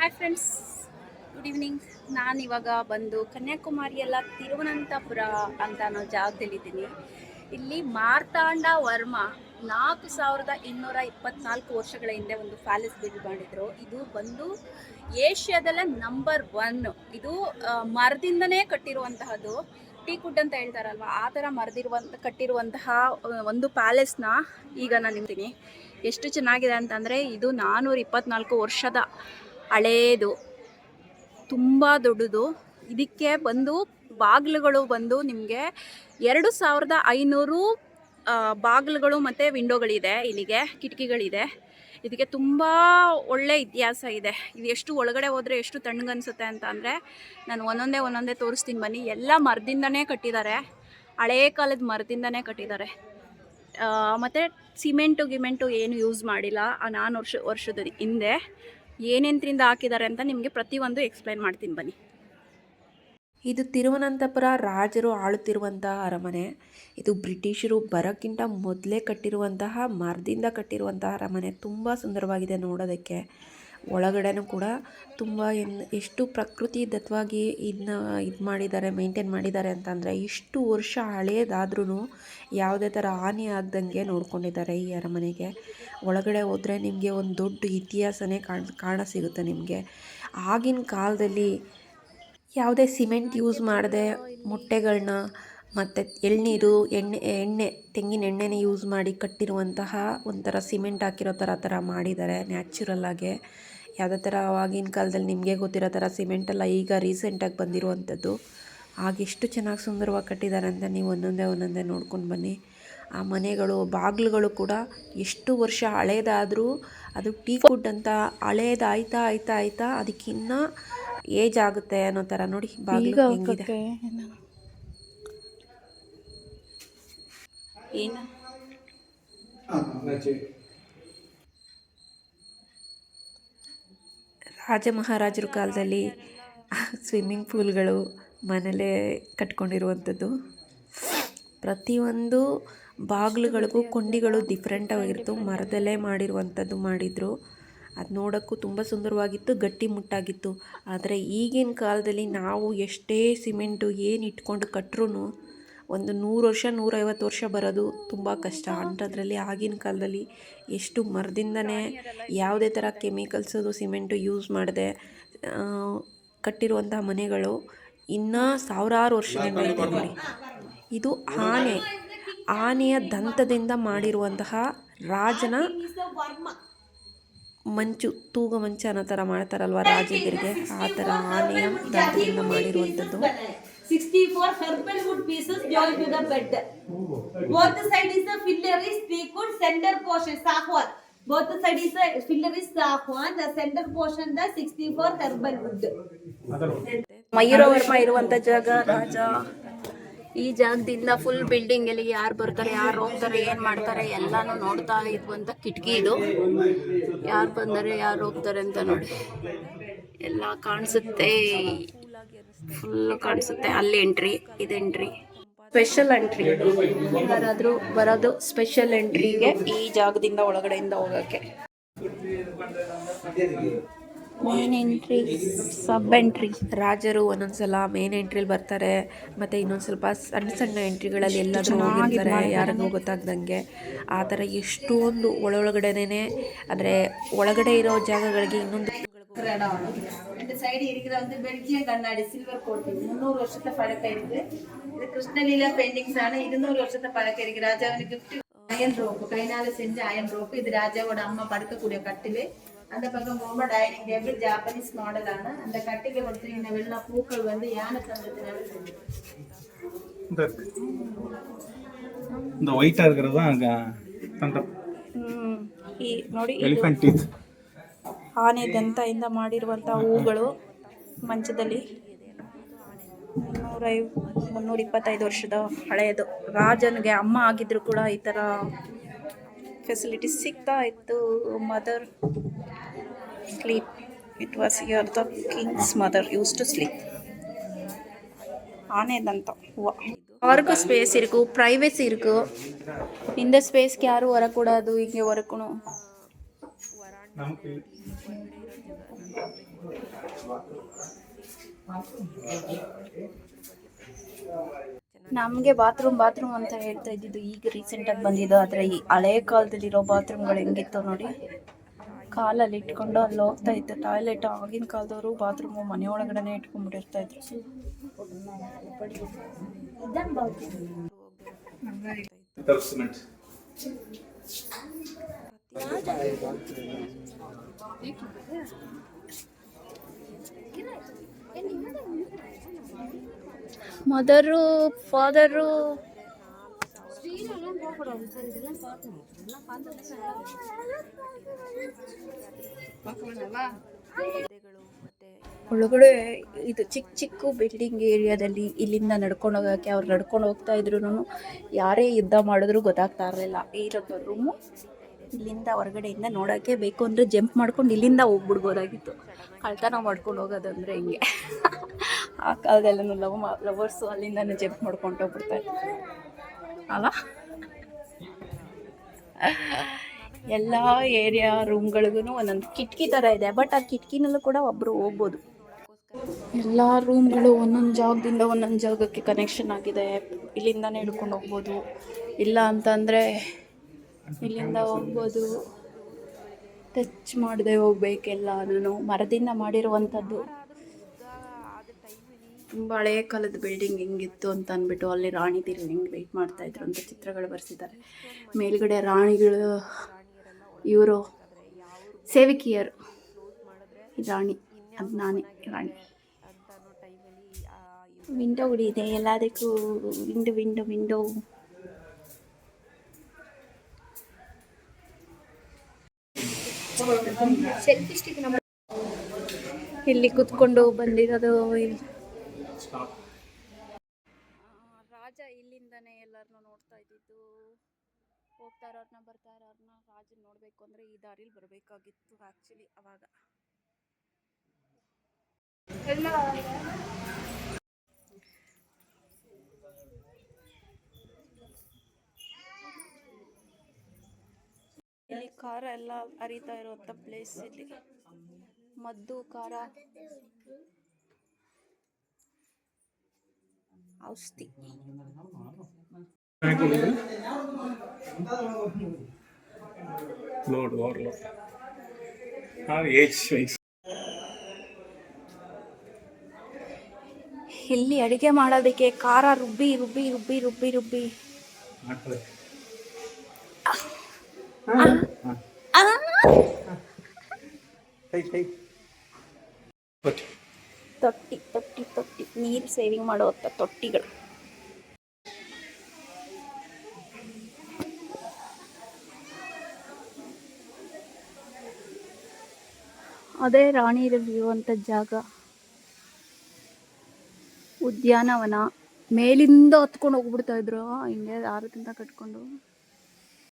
Hi friends good evening ನಾನು ಇವಾಗ ಬಂದು ಕನ್ಯಾಕುಮಾರಿಯಲ್ಲ ತಿರುವನಂತಪುರ ಅಂತ ಅನ್ನೋ ಜಾಗದಲ್ಲಿದ್ದೀನಿ. ಇಲ್ಲಿ ಮಾರ್ತಾಂಡ ವರ್ಮ ನಾಲ್ಕು ಸಾವಿರದ ಇನ್ನೂರ ಇಪ್ಪತ್ನಾಲ್ಕು ವರ್ಷಗಳ ಹಿಂದೆ ಒಂದು ಪ್ಯಾಲೇಸ್ ಬಿಲ್ಡ್ ಮಾಡಿದರು. ಇದು ಬಂದು ಏಷ್ಯಾದಲ್ಲೇ ನಂಬರ್ ಒನ್ ಇದು ಮರದಿಂದನೇ ಕಟ್ಟಿರುವಂತಹದ್ದು. ಟೀಕುಡ್ ಅಂತ ಹೇಳ್ತಾರಲ್ವ? ಆ ಥರ ಮರದಿರುವಂಥ ಕಟ್ಟಿರುವಂತಹ ಒಂದು ಪ್ಯಾಲೇಸ್ನ ಈಗ ನಾನು ನಿಂತೀನಿ ಎಷ್ಟು ಚೆನ್ನಾಗಿದೆ ಅಂತಂದರೆ ಇದು ನಾನ್ನೂರ ಇಪ್ಪತ್ನಾಲ್ಕು ವರ್ಷದ ಹಳೇದು, ತುಂಬ ದೊಡ್ಡದು. ಇದಕ್ಕೆ ಬಂದು ಬಾಗಿಲುಗಳು ಬಂದು ನಿಮಗೆ ಎರಡು ಸಾವಿರದ ಐನೂರು ಬಾಗಿಲುಗಳು ಮತ್ತು ವಿಂಡೋಗಳಿದೆ ಇಲ್ಲಿಗೆ, ಕಿಟಕಿಗಳಿದೆ. ಇದಕ್ಕೆ ತುಂಬ ಒಳ್ಳೆ ಇತಿಹಾಸ ಇದೆ. ಇದು ಎಷ್ಟು ಒಳಗಡೆ ಹೋದರೆ ಎಷ್ಟು ತಣ್ಣಗನ್ಸುತ್ತೆ ಅಂತ ಅಂದರೆ, ನಾನು ಒಂದೊಂದೇ ಒಂದೊಂದೇ ತೋರಿಸ್ತೀನಿ ಬನ್ನಿ. ಎಲ್ಲ ಮರದಿಂದನೇ ಕಟ್ಟಿದ್ದಾರೆ. ಹಳೇ ಕಾಲದ ಮರದಿಂದನೇ ಕಟ್ಟಿದ್ದಾರೆ. ಮತ್ತು ಸಿಮೆಂಟು ಗಿಮೆಂಟು ಏನು ಯೂಸ್ ಮಾಡಿಲ್ಲ. ಆ, ನಾನು ವರ್ಷ, ವರ್ಷದ ಹಿಂದೆ. ಏನೆಂತ್ರಿಂದ ಹಾಕಿದ್ದಾರೆ ಅಂತ ನಿಮಗೆ ಪ್ರತಿಯೊಂದು ಎಕ್ಸ್ಪ್ಲೈನ್ ಮಾಡ್ತೀನಿ ಬನ್ನಿ. ಇದು ತಿರುವನಂತಪುರ ರಾಜರು ಆಳುತ್ತಿರುವಂತಹ ಅರಮನೆ. ಇದು ಬ್ರಿಟಿಷರು ಬರೋಕ್ಕಿಂತ ಮೊದಲೇ ಕಟ್ಟಿರುವಂತಹ ಮರದಿಂದ ಕಟ್ಟಿರುವಂತಹ ಅರಮನೆ. ತುಂಬ ಸುಂದರವಾಗಿದೆ ನೋಡೋದಕ್ಕೆ. ಒಳಗಡೆನೂ ಕೂಡ ತುಂಬ ಎನ್, ಎಷ್ಟು ಪ್ರಕೃತಿ ದತ್ತವಾಗಿ ಇದನ್ನ ಇದು ಮಾಡಿದ್ದಾರೆ ಮೇಂಟೈನ್ ಮಾಡಿದ್ದಾರೆ ಅಂತಂದರೆ ಇಷ್ಟು ವರ್ಷ ಹಳೇದಾದ್ರೂ ಯಾವುದೇ ಥರ ಹಾನಿ ಆಗ್ದಂಗೆ ನೋಡ್ಕೊಂಡಿದ್ದಾರೆ ಈ ಅರಮನೆಗೆ. ಒಳಗಡೆ ಹೋದರೆ ನಿಮಗೆ ಒಂದು ದೊಡ್ಡ ಇತಿಹಾಸನೇ ಕಾಣ್, ಕಾಣ ಸಿಗುತ್ತೆ ನಿಮಗೆ. ಆಗಿನ ಕಾಲದಲ್ಲಿ ಯಾವುದೇ ಸಿಮೆಂಟ್ ಯೂಸ್ ಮಾಡದೆ ಮೊಟ್ಟೆಗಳನ್ನ ಮತ್ತು ಎಳ್ನೀರು ಎಣ್ಣೆ ಎಣ್ಣೆ ತೆಂಗಿನ ಎಣ್ಣೆನೇ ಯೂಸ್ ಮಾಡಿ ಕಟ್ಟಿರುವಂತಹ ಒಂಥರ ಸಿಮೆಂಟ್ ಹಾಕಿರೋ ಥರ ಥರ ಮಾಡಿದ್ದಾರೆ ನ್ಯಾಚುರಲ್ಲಾಗೆ ಯಾವುದೇ ಥರ ಆವಾಗಿನ ಕಾಲದಲ್ಲಿ ನಿಮಗೆ ಗೊತ್ತಿರೋ ಥರ ಸಿಮೆಂಟೆಲ್ಲ ಈಗ ರೀಸೆಂಟಾಗಿ ಬಂದಿರುವಂಥದ್ದು. ಆಗ ಎಷ್ಟು ಚೆನ್ನಾಗಿ ಸುಂದರವಾಗಿ ಕಟ್ಟಿದ್ದಾರೆ ಅಂತ ನೀವು ಒಂದೊಂದೇ ಒಂದೊಂದೇ ನೋಡ್ಕೊಂಡು ಬನ್ನಿ. ಆ ಮನೆಗಳು ಬಾಗಿಲುಗಳು ಕೂಡ ಎಷ್ಟು ವರ್ಷ ಹಳೇದಾದರೂ ಅದು ಟೀ ಕುಡ್ ಅಂತ ಹಳೇದಾಯ್ತಾ ಆಯ್ತಾ ಆಯ್ತಾ ಅದಕ್ಕಿನ್ನ ಏಜ್ ಆಗುತ್ತೆ ಅನ್ನೋ ಥರ ನೋಡಿ ಬಾಗಿಲು ಹೆಂಗಿದೆ. ಏನು? ರಾಜ. ಮಹಾರಾಜರ ಕಾಲದಲ್ಲಿ ಸ್ವಿಮ್ಮಿಂಗ್ ಪೂಲ್ಗಳು ಮನೇಲೇ ಕಟ್ಕೊಂಡಿರುವಂಥದ್ದು. ಪ್ರತಿಯೊಂದು ಬಾಗಿಲುಗಳಿಗೂ ಕೊಂಡಿಗಳು ಡಿಫ್ರೆಂಟ್ ಆಗಿತ್ತು ಮರದಲ್ಲೇ ಮಾಡಿರುವಂಥದ್ದು ಮಾಡಿದರು. ಅದು ನೋಡೋಕ್ಕೂ ತುಂಬ ಸುಂದರವಾಗಿತ್ತು ಗಟ್ಟಿ ಮುಟ್ಟಾಗಿತ್ತು. ಆದರೆ ಈಗಿನ ಕಾಲದಲ್ಲಿ ನಾವು ಎಷ್ಟೇ ಸಿಮೆಂಟು ಏನು ಇಟ್ಕೊಂಡು ಕಟ್ರೂ ಒಂದು ನೂರು ವರ್ಷ ನೂರೈವತ್ತು ವರ್ಷ ಬರೋದು ತುಂಬ ಕಷ್ಟ. ಅಂಥದ್ರಲ್ಲಿ ಆಗಿನ ಕಾಲದಲ್ಲಿ ಎಷ್ಟು ಮರದಿಂದನೇ ಯಾವುದೇ ಥರ ಕೆಮಿಕಲ್ಸದು ಸಿಮೆಂಟು ಯೂಸ್ ಮಾಡದೆ ಕಟ್ಟಿರುವಂಥ ಮನೆಗಳು ಇನ್ನೂ ಸಾವಿರಾರು ವರ್ಷದಿಂದ ಇದೆ ನೋಡಿ. ಇದು ಆನೆ. ಆನೆಯ ದಂತದಿಂದ ಮಾಡಿರುವಂತಹ ರಾಜನ ಮಂಚು ತೂಗ ಮಂಚ ಅನ್ನೋ ಥರ ಮಾಡ್ತಾರಲ್ವ ರಾಜಗಿರಿಗೆ? ಆ ಥರ ಆನೆಯ ದಂತದಿಂದ ಮಾಡಿರುವಂಥದ್ದು. 64 herbal wood pieces joined to the bed. Both the side is the filler is teakwood, center portion sahwan. Both the side is the filler is sahwan, the center portion the 64 herbal wood. Mayuravarma ಇರುವಂತ ಜಾಗ ರಾಜ ಈ ಜಾಗದಿಂದ full building ಅಲ್ಲಿ ಯಾರು ಬರ್ತಾರೆ ಯಾರು ಹೋಗ್ತಾರೆ ಏನ್ ಮಾಡ್ತಾರೆ ಎಲ್ಲಾನು ನೋಡ್ತಾ ಇದ್ವಂತ ಕಿಟಕಿ ಇದು ಯಾರು ಬಂದರೆ ಯಾರು ಹೋಗ್ತಾರೆ ಅಂತ ನೋಡಿ ಎಲ್ಲ ಕಾಣಿಸುತ್ತೆ ಫುಲ್ ಕಾಣಿಸುತ್ತೆ. ಅಲ್ಲಿ ಎಂಟ್ರಿ ಇದು ಎಂಟ್ರಿ ಸ್ಪೆಷಲ್ ಎಂಟ್ರಿ ಯಾರಾದರೂ ಬರೋದು ಸ್ಪೆಷಲ್ ಎಂಟ್ರಿಗೆ ಈ ಜಾಗದಿಂದ ಒಳಗಡೆಯಿಂದ ಹೋಗಕ್ಕೆ ಮೇನ್ ಎಂಟ್ರಿ ಸಬ್ ಎಂಟ್ರಿ ರಾಜರು ಒಂದೊಂದ್ಸಲ ಮೇನ್ ಎಂಟ್ರಿಲಿ ಬರ್ತಾರೆ. ಮತ್ತೆ ಇನ್ನೊಂದು ಸ್ವಲ್ಪ ಸಣ್ಣ ಸಣ್ಣ ಎಂಟ್ರಿಗಳಲ್ಲಿ ಎಲ್ಲಾದರೂ ಹೋಗಿರ್ತಾರೆ. ಯಾರಿಗೂ ಗೊತ್ತಾಗ್ದಂಗೆ. ಆ ಥರ ಎಷ್ಟೊಂದು ಒಳಗಡೆನೇ ಅಂದರೆ ಒಳಗಡೆ ಇರೋ ಜಾಗಗಳಿಗೆ ಇನ್ನೊಂದು இந்த சைடு இருக்கிற வந்து பெல்ஜியம் கண்ணாடி சில்வர் கோட்டிங் முந்நூறு வருஷத்தை பழக்கம் இருக்கு இது கிருஷ்ணலீலா பெயிண்டிங்ஸ் ஆன இருநூறு வருஷத்தை பழக்கம் இருக்கு ராஜாவின் கிஃப்ட் அயன் ரோப்பு கைனால செஞ்ச அயன் ரோப்பு இது ராஜாவோட அம்மா படுக்கக்கூடிய கட்டிலு அந்த பக்கம் போகும்போது டைனிங் டேபிள் ஜாப்பனீஸ் மாடலான அந்த கட்டில கொடுத்துருக்கிற வெள்ளை பூக்கள் வந்து யானை தந்தத்தினால செஞ்சது இந்த இருக்கு. இந்த ஒயிட்டா இருக்கிறது தான் அங்க தண்டம் ಈ ನೋಡಿ ಇದು ಎಲಿಫೆಂಟ್ ಟೀತ್ ಆನೆ ದಂತದಿಂದ ಮಾಡಿರುವಂಥ ಹೂಗಳು ಮಂಚದಲ್ಲಿ ಮುನ್ನೂರೈ ಮುನ್ನೂರ ಇಪ್ಪತ್ತೈದು ವರ್ಷದ ಹಳೆಯದು ರಾಜನಿಗೆ ಅಮ್ಮ ಆಗಿದ್ರು ಕೂಡ ಈ ಥರ ಫೆಸಿಲಿಟೀಸ್ ಸಿಗ್ತಾ ಇತ್ತು mother sleep it was your the kings mother use to sleep ஆனேதந்தம் யாருக்கும் ஸ்பேஸ் இருக்கும் ப்ரைவசி இருக்கு இந்த ஸ்பேஸ்க்கு யாரும் வரக்கூடாது இங்கே வரக்கணும் ನಮ್ಗೆ ನಮಗೆ ಬಾತ್ರೂಮ್ ಬಾತ್ರೂಮ್ ಅಂತ ಹೇಳ್ತಾ ಇದ್ದಿದ್ದು ಈಗ ರೀಸೆಂಟ್ ಆಗಿ ಬಂದಿದ್ದು. ಆದರೆ ಈ ಹಳೆ ಕಾಲದಲ್ಲಿರೋ ಬಾತ್ರೂಮ್ಗಳು ಹೆಂಗಿತ್ತು ನೋಡಿ. ಕಾಲಲ್ಲಿ ಇಟ್ಕೊಂಡು ಅಲ್ಲಿ ಹೋಗ್ತಾ ಇತ್ತು ಟಾಯ್ಲೆಟ್ ಆಗಿನ ಕಾಲದವರು ಬಾತ್ರೂಮ್ ಮನೆ ಒಳಗಡೆನೆ ಇಟ್ಕೊಂಡ್ಬಿಟ್ಟಿರ್ತಾ ಇದ್ರು. ಮದರು ಫಾದರು ಒಳಗಡೆ ಇದು ಚಿಕ್ಕ ಚಿಕ್ಕ ಬಿಲ್ಡಿಂಗ್ ಏರಿಯಾದಲ್ಲಿ ಇಲ್ಲಿಂದ ನಡ್ಕೊಂಡು ಹೋಗಕ್ಕೆ ಅವ್ರು ನಡ್ಕೊಂಡು ಹೋಗ್ತಾ ಇದ್ರು ಯಾರೇ ಯುದ್ಧ ಮಾಡಿದ್ರು ಗೊತ್ತಾಗ್ತಾ ಇರಲಿಲ್ಲ. ಇರೋದು ರೂಮು ಇಲ್ಲಿಂದ ಹೊರಗಡೆಯಿಂದ ನೋಡೋಕ್ಕೆ ಬೇಕು ಅಂದರೆ ಜಂಪ್ ಮಾಡ್ಕೊಂಡು ಇಲ್ಲಿಂದ ಹೋಗ್ಬಿಡ್ಬೋದಾಗಿತ್ತು. ಕಳ್ತನ ಮಾಡ್ಕೊಂಡು ಹೋಗೋದಂದ್ರೆ ಹಿಂಗೆ. ಆ ಕಾಲದಲ್ಲೂ ಲವ್ ಲವರ್ಸು ಅಲ್ಲಿಂದ ಜಂಪ್ ಮಾಡ್ಕೊಂಡು ಹೋಗ್ಬಿಡ್ತಾರೆ ಅಲ್ಲ? ಎಲ್ಲ ಏರಿಯಾ ರೂಮ್ಗಳಿಗೂ ಒಂದೊಂದು ಕಿಟಕಿ ಥರ ಇದೆ. ಬಟ್ ಆ ಕಿಟಕಿನಲ್ಲೂ ಕೂಡ ಒಬ್ಬರು ಹೋಗ್ಬೋದು. ಎಲ್ಲ ರೂಮ್ಗಳು ಒಂದೊಂದು ಜಾಗದಿಂದ ಒಂದೊಂದು ಜಾಗಕ್ಕೆ ಕನೆಕ್ಷನ್ ಆಗಿದೆ. ಇಲ್ಲಿಂದಾನೆ ಹಿಡ್ಕೊಂಡು ಹೋಗ್ಬೋದು. ಇಲ್ಲ ಅಂತಂದರೆ ಇಲ್ಲಿಂದ ಹೋಗ್ಬೋದು. ಟಚ್ ಮಾಡದೆ ನಾನು. ಮರದಿಂದ ಮಾಡಿರುವಂಥದ್ದು. ತುಂಬ ಹಳೆಯ ಕಾಲದ ಬಿಲ್ಡಿಂಗ್ ಹೆಂಗಿತ್ತು ಅಂತ ಅಂದ್ಬಿಟ್ಟು ಅಲ್ಲಿ ರಾಣಿ ತೀರು ಹೆಂಗೆ ವೆಯ್ಟ್ ಮಾಡ್ತಾಯಿದ್ರು ಅಂತ ಚಿತ್ರಗಳು ಬರೆಸಿದ್ದಾರೆ. ಮೇಲ್ಗಡೆ ರಾಣಿಗಳು, ಇವರು ಸೇವಕಿಯರು. ರಾಣಿ, ಅದು ನಾನೇ, ರಾಣಿ. ವಿಂಡೋ ಗುಡಿ ಇದೆ. ಎಲ್ಲದಕ್ಕೂ ವಿಂಡೋ ವಿಂಡೋ ವಿಂಡೋ. ಇಲ್ಲಿ ಕುತ್ಕೊಂಡು ಬಂದಿರೋದು ರಾಜ ಇಲ್ಲಿಂದನೇ ಎಲ್ಲರನ್ನೂ ನೋಡ್ತಾ ಇದ್ದಿದ್ದು. ಹೋಗ್ತಾ ಇರೋರ್ನ, ಬರ್ತಾ ಇರೋರ್ನ ರಾಜ ನೋಡಬೇಕು ಅಂದ್ರೆ ಈ ದಾರಿಲಿ ಬರಬೇಕಾಗಿತ್ತು ಆ್ಯಕ್ಚುಲಿ ಅವಾಗ. ಇಲ್ಲಿ ಖಾರ ಎಲ್ಲ ಅರಿತಾ ಇರುವಂಥ ಪ್ಲೇಸ್ ಇಲ್ಲಿ. ಮದ್ದು ಖಾರ. ಔಷಧಿ. ಇಲ್ಲಿ ಅಡಿಗೆ ಮಾಡೋದಕ್ಕೆ ಖಾರ ರುಬ್ಬಿ ರುಬ್ಬಿ ರುಬ್ಬಿ ರುಬ್ಬಿ ರುಬ್ಬಿ! ತೊಟ್ಟಿ ತೊಟ್ಟಿ ತೊಟ್ಟಿ. ನೀರು ಸೇವಿಂಗ್ ಮಾಡುವಂಥ ತೊಟ್ಟಿಗಳು. ಅದೇ ರಾಣಿ ಇರುವಂತ ಜಾಗ. ಉದ್ಯಾನವನ ಮೇಲಿಂದ ಹತ್ಕೊಂಡು ಹೋಗ್ಬಿಡ್ತಾ ಇದ್ರು. ಹಿಂಗೆ ದಾರದಿಂದ ಕಟ್ಕೊಂಡು.